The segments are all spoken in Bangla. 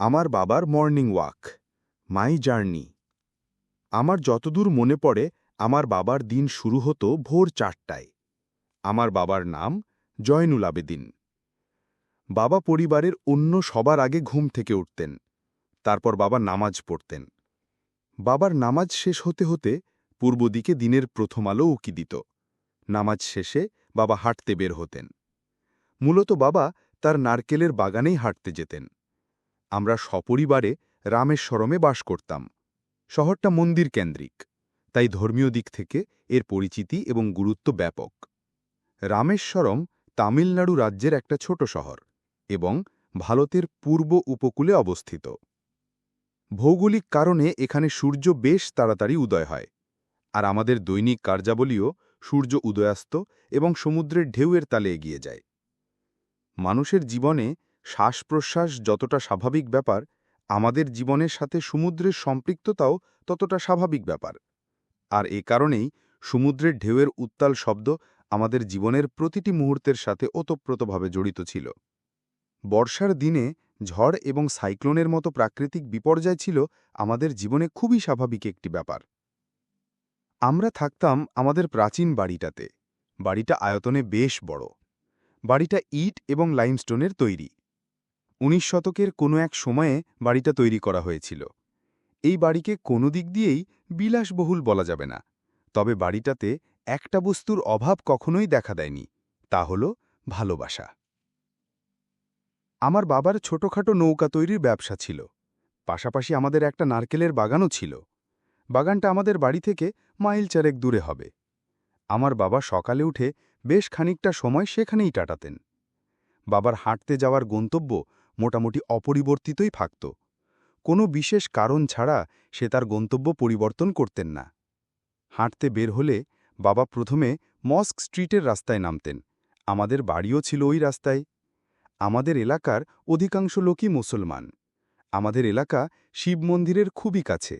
আমার বাবার মর্নিং ওয়াক, মাই জার্নি। আমার যতদূর মনে পড়ে, আমার বাবার দিন শুরু হতো ভোর চারটায়। আমার বাবার নাম জয়নুল আবেদিন। বাবা পরিবারের অন্য সবার আগে ঘুম থেকে উঠতেন, তারপর বাবা নামাজ পড়তেন। বাবার নামাজ শেষ হতে হতে পূর্ব দিকে দিনের প্রথম আলো উকি দিত। নামাজ শেষে বাবা হাঁটতে বের হতেন। মূলত বাবা তার নারকেলের বাগানেই হাঁটতে যেতেন। আমরা সপরিবারে রামেশ্বরমে বাস করতাম। শহরটা মন্দির কেন্দ্রিক, তাই ধর্মীয় দিক থেকে এর পরিচিতি এবং গুরুত্ব ব্যাপক। রামেশ্বরম তামিলনাড়ু রাজ্যের একটা ছোট শহর এবং ভারতের পূর্ব উপকূলে অবস্থিত। ভৌগোলিক কারণে এখানে সূর্য বেশ তাড়াতাড়ি উদয় হয়, আর আমাদের দৈনিক কার্যাবলীও সূর্য উদয়াস্ত এবং সমুদ্রের ঢেউয়ের তালে এগিয়ে যায়। মানুষের জীবনে শ্বাস প্রশ্বাস যতটা স্বাভাবিক ব্যাপার, আমাদের জীবনের সাথে সমুদ্রের সম্পৃক্ততাও ততটা স্বাভাবিক ব্যাপার। আর এ কারণেই সমুদ্রের ঢেউয়ের উত্তাল শব্দ আমাদের জীবনের প্রতিটি মুহূর্তের সাথে ওতপ্রোতভাবে জড়িত ছিল। বর্ষার দিনে ঝড় এবং সাইক্লোনের মতো প্রাকৃতিক বিপর্যয় ছিল আমাদের জীবনে খুবই স্বাভাবিক একটি ব্যাপার। আমরা থাকতাম আমাদের প্রাচীন বাড়িটাতে। বাড়িটা আয়তনে বেশ বড়। বাড়িটা ইট এবং লাইমস্টোনের তৈরি। উনিশ শতকের কোনো এক সময়ে বাড়িটা তৈরি করা হয়েছিল। এই বাড়িকে কোনো দিক দিয়েই বিলাসবহুল বলা যাবে না। তবে বাড়িটাতে একটা বস্তুর অভাব কখনোই দেখা দেয়নি, তা হল ভালোবাসা। আমার বাবার ছোটখাটো নৌকা তৈরির ব্যবসা ছিল। পাশাপাশি আমাদের একটা নারকেলের বাগানও ছিল। বাগানটা আমাদের বাড়ি থেকে মাইল চারেক দূরে হবে। আমার বাবা সকালে উঠে বেশ খানিকটা সময় সেখানেই কাটাতেন। বাবার হাঁটতে যাওয়ার গন্তব্য মোটামুটি অপরিবর্তিতই থাকত। কোনো বিশেষ কারণ ছাড়া সে তার গন্তব্য পরিবর্তন করতেন না। হাঁটতে বের হলে বাবা প্রথমে মস্ক স্ট্রিটের রাস্তায় নামতেন। আমাদের বাড়িও ছিল ওই রাস্তায়। আমাদের এলাকার অধিকাংশ লোকই মুসলমান। আমাদের এলাকা শিব মন্দিরের খুবই কাছে।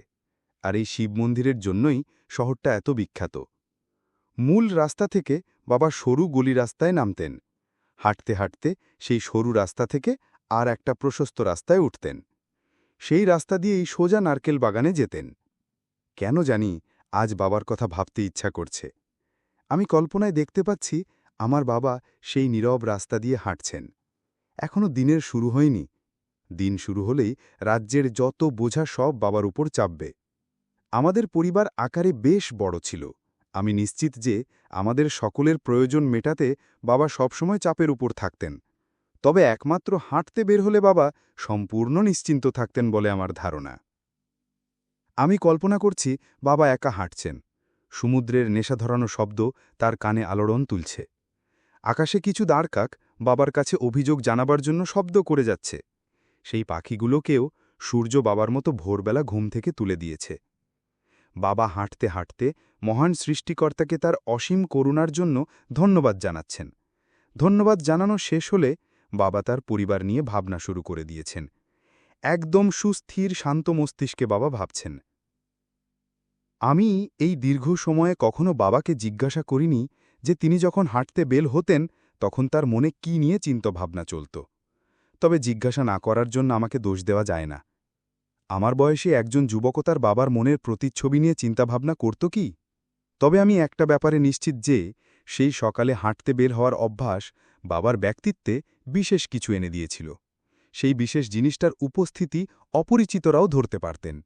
আর এই শিব মন্দিরের জন্যই শহরটা এত বিখ্যাত। মূল রাস্তা থেকে বাবা সরু গলি রাস্তায় নামতেন। হাঁটতে হাঁটতে সেই সরু রাস্তা থেকে আর একটা প্রশস্ত রাস্তায় উঠতেন। সেই রাস্তা দিয়েই সোজা নারকেল বাগানে যেতেন। কেন জানি আজ বাবার কথা ভাবতে ইচ্ছা করছে। আমি কল্পনায় দেখতে পাচ্ছি আমার বাবা সেই নীরব রাস্তা দিয়ে হাঁটছেন। এখনও দিনের শুরু হয়নি। দিন শুরু হলেই রাজ্যের যত বোঝা সব বাবার উপর চাপবে। আমাদের পরিবার আকারে বেশ বড় ছিল। আমি নিশ্চিত যে আমাদের সকলের প্রয়োজন মেটাতে বাবা সবসময় চাপের উপর থাকতেন। তবে একমাত্র হাঁটতে বের হলে বাবা সম্পূর্ণ নিশ্চিন্ত থাকতেন বলে আমার ধারণা। আমি কল্পনা করছি বাবা একা হাঁটছেন। সমুদ্রের নেশা ধরানো শব্দ তার কানে আলোড়ন তুলছে। আকাশে কিছু দাঁড়কাক বাবার কাছে অভিযোগ জানাবার জন্য শব্দ করে যাচ্ছে। সেই পাখিগুলোকেও সূর্য বাবার মতো ভোরবেলা ঘুম থেকে তুলে দিয়েছে। বাবা হাঁটতে হাঁটতে মহান সৃষ্টিকর্তাকে তার অসীম করুণার জন্য ধন্যবাদ জানাচ্ছেন। ধন্যবাদ জানানো শেষ হলে বাবা তার পরিবার নিয়ে ভাবনা শুরু করে দিয়েছেন। একদম সুস্থির, শান্ত মস্তিষ্কে বাবা ভাবছেন। আমি এই দীর্ঘ সময়ে কখনো বাবাকে জিজ্ঞাসা করিনি যে তিনি যখন হাঁটতে বেল হতেন তখন তার মনে কি নিয়ে চিন্তভাবনা চলত। তবে জিজ্ঞাসা না করার জন্য আমাকে দোষ দেওয়া যায় না। আমার বয়সে একজন যুবকতার বাবার মনের প্রতিচ্ছবি নিয়ে চিন্তাভাবনা করত কি? তবে আমি একটা ব্যাপারে নিশ্চিত যে, সেই সকালে হাঁটতে বের হওয়ার অভ্যাস বাবার ব্যক্তিত্বে বিশেষ কিছু এনে দিয়েছিল। সেই বিশেষ জিনিসটার উপস্থিতি অপরিচিতরাও ধরতে পারতেন।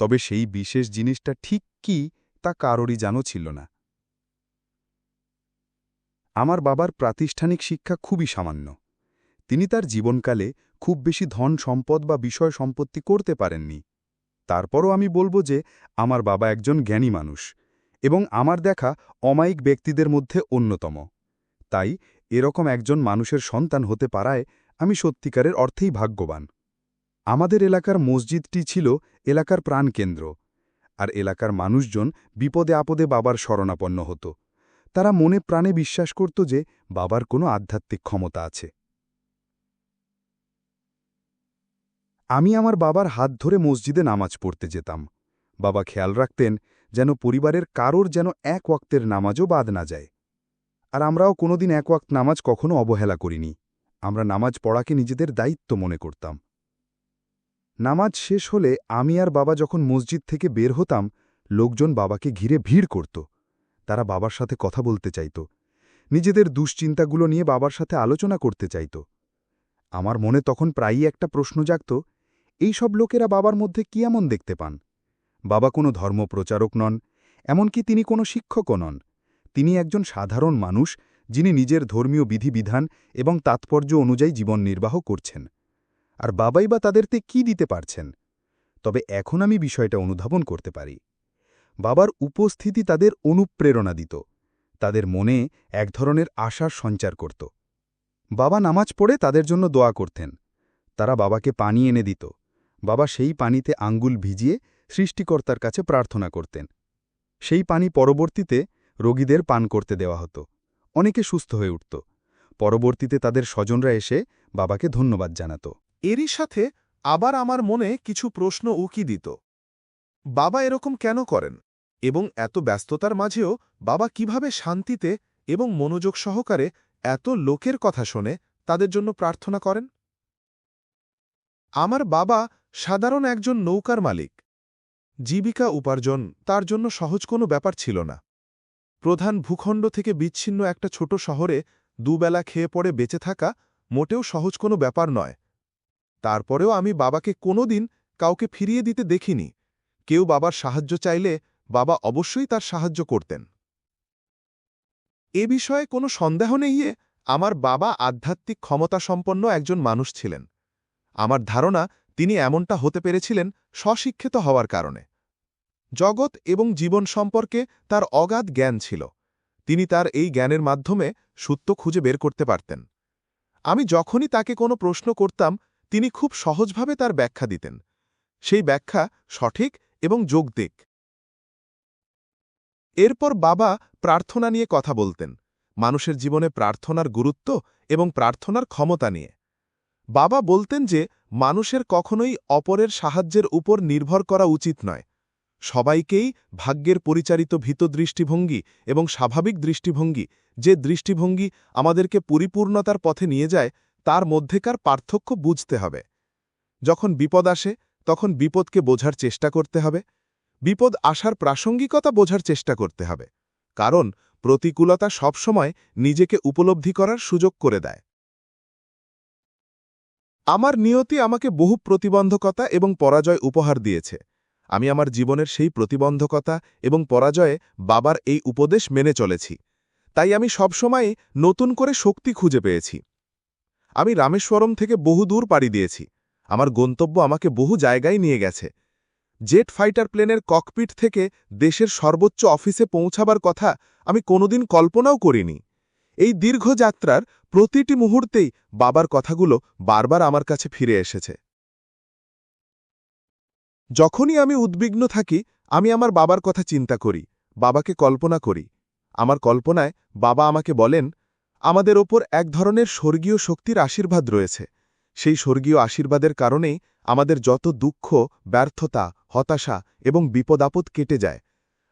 তবে সেই বিশেষ জিনিসটা ঠিক কি তা কারোরই জানো ছিল না। আমার বাবার প্রাতিষ্ঠানিক শিক্ষা খুবই সামান্য। তিনি তার জীবনকালে খুব বেশি ধন সম্পদ বা বিষয় সম্পত্তি করতে পারেননি। তারপরও আমি বলব যে, আমার বাবা একজন জ্ঞানী মানুষ এবং আমার দেখা অমায়িক ব্যক্তিদের মধ্যে অন্যতম। তাই এরকম একজন মানুষের সন্তান হতে পারায় আমি সত্যিকারের অর্থেই ভাগ্যবান। আমাদের এলাকার মসজিদটি ছিল এলাকার প্রাণকেন্দ্র, আর এলাকার মানুষজন বিপদে আপদে বাবার শরণাপন্ন হতো। তারা মনে প্রাণে বিশ্বাস করত যে বাবার কোনো আধ্যাত্মিক ক্ষমতা আছে। আমি আমার বাবার হাত ধরে মসজিদে নামাজ পড়তে যেতাম। বাবা খেয়াল রাখতেন যেন পরিবারের কারোর যেন এক ওয়াক্তের নামাজও বাদ না যায়। আর আমরাও কোনোদিন এক ওয়াক্ত নামাজ কখনো অবহেলা করিনি। আমরা নামাজ পড়াকে নিজেদের দায়িত্ব মনে করতাম। নামাজ শেষ হলে আমি আর বাবা যখন মসজিদ থেকে বের হতাম, লোকজন বাবাকে ঘিরে ভিড় করত। তারা বাবার সাথে কথা বলতে চাইত। নিজেদের দুশ্চিন্তাগুলো নিয়ে বাবার সাথে আলোচনা করতে চাইত। আমার মনে তখন প্রায়ই একটা প্রশ্ন জাগত, এই সব লোকেরা বাবার মধ্যে কি এমন দেখতে পান? বাবা কোনো ধর্মপ্রচারক নন, এমনকি তিনি কোনো শিক্ষকও নন। তিনি একজন সাধারণ মানুষ, যিনি নিজের ধর্মীয় বিধিবিধান এবং তাৎপর্য অনুযায়ী জীবন নির্বাহ করছেন। আর বাবাই বা তাদেরতে কি দিতে পারছেন? তবে এখন আমি বিষয়টা অনুধাবন করতে পারি। বাবার উপস্থিতি তাদের অনুপ্রেরণা দিত তাদের মনে এক ধরনের আশার সঞ্চার করত। বাবা নামাজ পড়ে তাদের জন্য দোয়া করতেন। তারা বাবাকে পানি এনে দিত। বাবা সেই পানিতে আঙ্গুল ভিজিয়ে সৃষ্টিকর্তার কাছে প্রার্থনা করতেন। সেই পানি পরবর্তীতে রোগীদের পান করতে দেওয়া হতো। অনেকে সুস্থ হয়ে উঠত। পরবর্তীতে তাদের স্বজনরা এসে বাবাকে ধন্যবাদ জানাত। এরই সাথে আবার আমার মনে কিছু প্রশ্ন উকি দিত। বাবা এরকম কেন করেন? এবং এত ব্যস্ততার মাঝেও বাবা কীভাবে শান্তিতে এবং মনোযোগ সহকারে এত লোকের কথা শোনে, তাদের জন্য প্রার্থনা করেন? আমার বাবা সাধারণ একজন নৌকার মালিক। জীবিকা উপার্জন তার জন্য সহজ কোনো ব্যাপার ছিল না। প্রধান ভূখণ্ড থেকে বিচ্ছিন্ন একটা ছোট শহরে দুবেলা খেয়ে পড়ে বেঁচে থাকা মোটেও সহজ কোনো ব্যাপার নয়। তারপরেও আমি বাবাকে কোনোদিন কাউকে ফিরিয়ে দিতে দেখিনি। কেউ বাবার সাহায্য চাইলে বাবা অবশ্যই তার সাহায্য করতেন। এ বিষয়ে কোনো সন্দেহ নেই আমার বাবা আধ্যাত্মিক ক্ষমতাসম্পন্ন একজন মানুষ ছিলেন। আমার ধারণা, তিনি এমনটা হতে পেরেছিলেন স্বশিক্ষিত হওয়ার কারণে। জগৎ এবং জীবন সম্পর্কে তার অগাধ জ্ঞান ছিল। তিনি তার এই জ্ঞানের মাধ্যমে সত্য খুঁজে বের করতে পারতেন। আমি যখনই তাকে কোনো প্রশ্ন করতাম, তিনি খুব সহজভাবে তার ব্যাখ্যা দিতেন। সেই ব্যাখ্যা সঠিক এবং যোগদিক এরপর বাবা প্রার্থনা নিয়ে কথা বলতেন। মানুষের জীবনে প্রার্থনার গুরুত্ব এবং প্রার্থনার ক্ষমতা নিয়ে। বাবা বলতেন যে, মানুষের কখনোই অপরের সাহায্যের উপর নির্ভর করা উচিত নয়। সবাইকেই ভাগ্যের পরিচারিত ভীত দৃষ্টিভঙ্গি এবং স্বাভাবিক দৃষ্টিভঙ্গি, যে দৃষ্টিভঙ্গি আমাদেরকে পরিপূর্ণতার পথে নিয়ে যায়, তার মধ্যেকার পার্থক্য বুঝতে হবে। যখন বিপদ আসে, তখন বিপদকে বোঝার চেষ্টা করতে হবে। বিপদ আসার প্রাসঙ্গিকতা বোঝার চেষ্টা করতে হবে। কারণ, প্রতিকূলতা সবসময় নিজেকে উপলব্ধি করার সুযোগ করে দেয়। আমার নিয়তি আমাকে বহু প্রতিবন্ধকতা এবং পরাজয় উপহার দিয়েছে। আমি আমার জীবনের সেই প্রতিবন্ধকতা এবং পরাজয়ে বাবার এই উপদেশ মেনে চলেছি। তাই আমি সবসময় নতুন করে শক্তি খুঁজে পেয়েছি। আমি রামেশ্বরম থেকে বহু দূর পাড়ি দিয়েছি। আমার গন্তব্য আমাকে বহু জায়গায় নিয়ে গেছে। জেট ফাইটার প্লেনের ককপিট থেকে দেশের সর্বোচ্চ অফিসে পৌঁছাবার কথা আমি কোনোদিন কল্পনাও করিনি। এই দীর্ঘ যাত্রার প্রতিটি মুহূর্তেই বাবার কথাগুলো বারবার আমার কাছে ফিরে এসেছে। যখনই আমি উদ্বিগ্ন থাকি, আমি আমার বাবার কথা চিন্তা করি, বাবাকে কল্পনা করি। আমার কল্পনায় বাবা আমাকে বলেন, আমাদের ওপর এক ধরনের স্বর্গীয় শক্তির আশীর্বাদ রয়েছে। সেই স্বর্গীয় আশীর্বাদের কারণেই আমাদের যত দুঃখ, ব্যর্থতা, হতাশা এবং বিপদ আপদ কেটে যায়।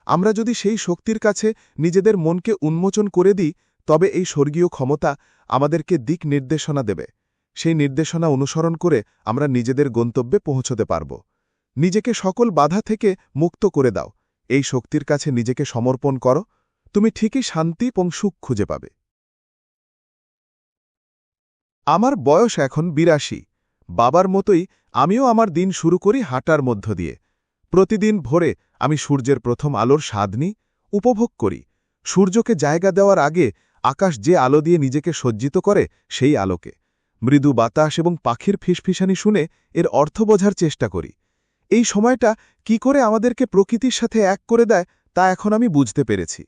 আমরা যদি সেই শক্তির কাছে নিজেদের মনকে উন্মোচন করে দিই, তবে এই স্বর্গীয় ক্ষমতা আমাদেরকে দিক নির্দেশনা দেবে। সেই নির্দেশনা অনুসরণ করে আমরা নিজেদের গন্তব্যে পৌঁছতে পারব। নিজেকে সকল বাধা থেকে মুক্ত করে দাও। এই শক্তির কাছে নিজেকে সমর্পণ করো। তুমি ঠিকই শান্তি এবং সুখ খুঁজে পাবে। আমার বয়স এখন বিরাশি। বাবার মতোই আমিও আমার দিন শুরু করি হাঁটার মধ্য দিয়ে। প্রতিদিন ভোরে আমি সূর্যের প্রথম আলোর স্বাদ নিই, উপভোগ করি। সূর্যকে জায়গা দেওয়ার আগে আকাশ যে আলো দিয়ে নিজেকে সজ্জিত করে সেই আলোকে। মৃদু বাতাস এবং পাখির ফিসফিসানি শুনে এর অর্থ বোঝার চেষ্টা করি। এই সময়টা কি করে আমাদেরকে প্রকৃতির সাথে এক করে দেয়, তা এখন আমি বুঝতে পেরেছি।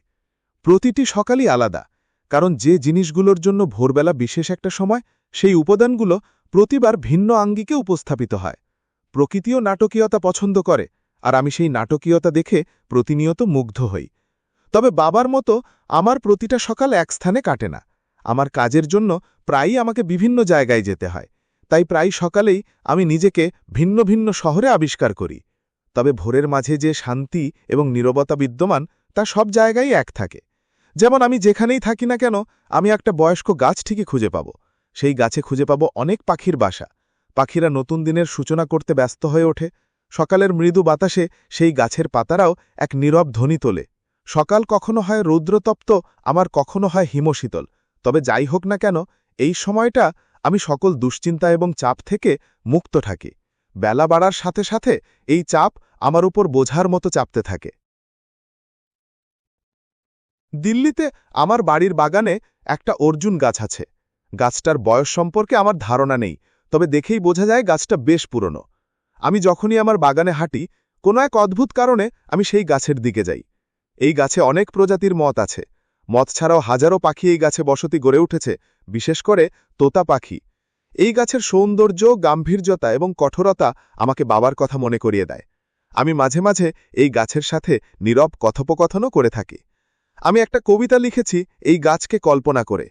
প্রতিটি সকালই আলাদা, কারণ যে জিনিসগুলোর জন্য ভোরবেলা বিশেষ একটা সময়, সেই উপাদানগুলো প্রতিবার ভিন্ন আঙ্গিকে উপস্থাপিত হয়। প্রকৃতিও নাটকীয়তা পছন্দ করে, আর আমি সেই নাটকীয়তা দেখে প্রতিনিয়ত মুগ্ধ হই। তবে বাবার মতো আমার প্রতিটা সকাল এক স্থানে কাটে না। আমার কাজের জন্য প্রায়ই আমাকে বিভিন্ন জায়গায় যেতে হয়। তাই প্রায় সকালেই আমি নিজেকে ভিন্ন ভিন্ন শহরে আবিষ্কার করি। তবে ভোরের মাঝে যে শান্তি এবং নীরবতা বিদ্যমান, তা সব জায়গায় এক থাকে। যেমন আমি যেখানেই থাকি না কেন, আমি একটা বয়স্ক গাছ ঠিকই খুঁজে পাব। সেই গাছে খুঁজে পাব অনেক পাখির বাসা। পাখিরা নতুন দিনের সূচনা করতে ব্যস্ত হয়ে ওঠে। সকালের মৃদু বাতাসে সেই গাছের পাতারাও এক নীরব ধ্বনি তোলে। সকাল কখনো হয় রৌদ্রতপ্ত, আমার কখনো হয় হিমশীতল। তবে যাই হোক না কেন, এই সময়টা আমি সকল দুশ্চিন্তা এবং চাপ থেকে মুক্ত থাকি। বেলা বাড়ার সাথে সাথে এই চাপ আমার উপর বোঝার মতো চাপতে থাকে। দিল্লিতে আমার বাড়ির বাগানে একটা অর্জুন গাছ আছে। গাছটার বয়স সম্পর্কে আমার ধারণা নেই, তবে দেখেই বোঝা যায় গাছটা বেশ পুরনো। আমি যখনই আমার বাগানে হাঁটি, কোনো এক অদ্ভুত কারণে আমি সেই গাছের দিকে যাই। এই গাছে অনেক প্রজাতির মত আছে। মত ছাড়াও হাজারো পাখি এই গাছে বসতি গড়ে উঠেছে, বিশেষ করে তোতা পাখি। এই গাছের সৌন্দর্য, গাম্ভীর্যতা এবং কঠোরতা আমাকে বাবার কথা মনে করিয়ে দেয়। আমি মাঝে মাঝে এই গাছের সাথে নীরব কথোপকথনও করে থাকি। আমি একটা কবিতা লিখেছি, এই গাছকে কল্পনা করে।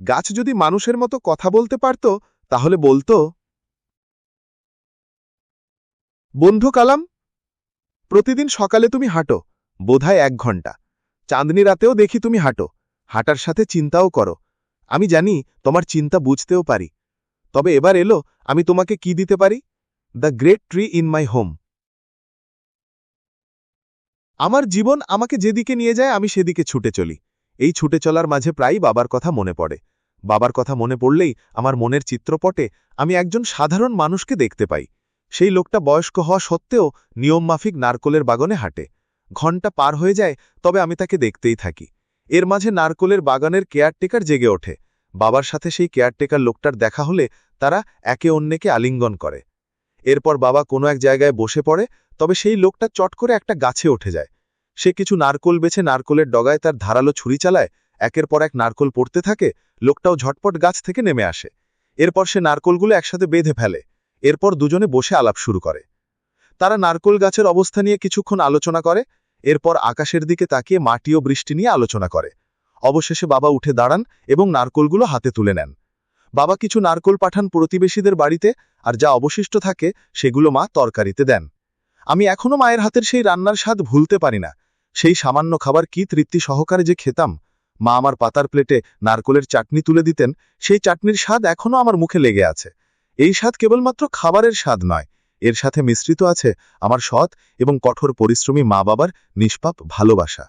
গাছ যদি মানুষের মতো কথা বলতে পারত, তাহলে বলতো, বন্ধু কালাম, প্রতিদিন সকালে তুমি হাঁটো, বোধহয় এক ঘণ্টা। চাঁদনি রাতেও দেখি তুমি হাঁটো। হাঁটার সাথে চিন্তাও করো। আমি জানি তোমার চিন্তা বুঝতেও পারি। তবে এবার এলো, আমি তোমাকে কি দিতে পারি? The great tree in my home আমার জীবন আমাকে যেদিকে নিয়ে যায়, আমি সেদিকে ছুটে চলি। এই ছুটে চলার মাঝে প্রায়ই বাবার কথা মনে পড়ে। বাবার কথা মনে পড়লেই আমার মনের চিত্রপটে আমি একজন সাধারণ মানুষকে দেখতে পাই। সেই লোকটা বয়স্ক হওয়া সত্ত্বেও নিয়মমাফিক নারকোলের বাগানে হাঁটে। ঘণ্টা পার হয়ে যায়, তবে আমি তাকে দেখতেই থাকি। এর মাঝে নারকোলের বাগানের কেয়ারটেকার জেগে ওঠে। বাবার সাথে সেই কেয়ারটেকার লোকটার দেখা হলে তারা একে অন্যকে আলিঙ্গন করে। এরপর বাবা কোনো এক জায়গায় বসে পড়ে, তবে সেই লোকটা চট করে একটা গাছে উঠে যায়। সে কিছু নারকোল বেছে নারকোলের ডগায় তার ধারালো ছুরি চালায়, একের পর এক নারকোল পড়তে থাকে, লোকটাও ঝটপট গাছ থেকে নেমে আসে। এরপর সে নারকোলগুলো একসাথে বেঁধে ফেলে। এরপর দুজনে বসে আলাপ শুরু করে। তারা নারকোল গাছের অবস্থা নিয়ে কিছুক্ষণ আলোচনা করে, এরপর আকাশের দিকে তাকিয়ে মাটি ও বৃষ্টি নিয়ে আলোচনা করে। অবশেষে বাবা উঠে দাঁড়ান এবং নারকোলগুলো হাতে তুলে নেন। বাবা কিছু নারকোল পাঠান প্রতিবেশীদের বাড়িতে, আর যা অবশিষ্ট থাকে সেগুলো মা তরকারিতে দেন। আমি এখনও মায়ের হাতের সেই রান্নার স্বাদ ভুলতে পারি না। সেই সামান্য খাবার কি তৃপ্তি সহকারে যে খেতাম। মা আমার পাতার প্লেটে নারকোলের চাটনি তুলে দিতেন, সেই চাটনির স্বাদ এখনও আমার মুখে লেগে আছে। এই স্বাদ কেবলমাত্র খাবারের স্বাদ নয় এর সাথে মিশ্রিত আছে আমার সৎ এবং কঠোর পরিশ্রমী মা বাবার নিষ্পাপ ভালোবাসা।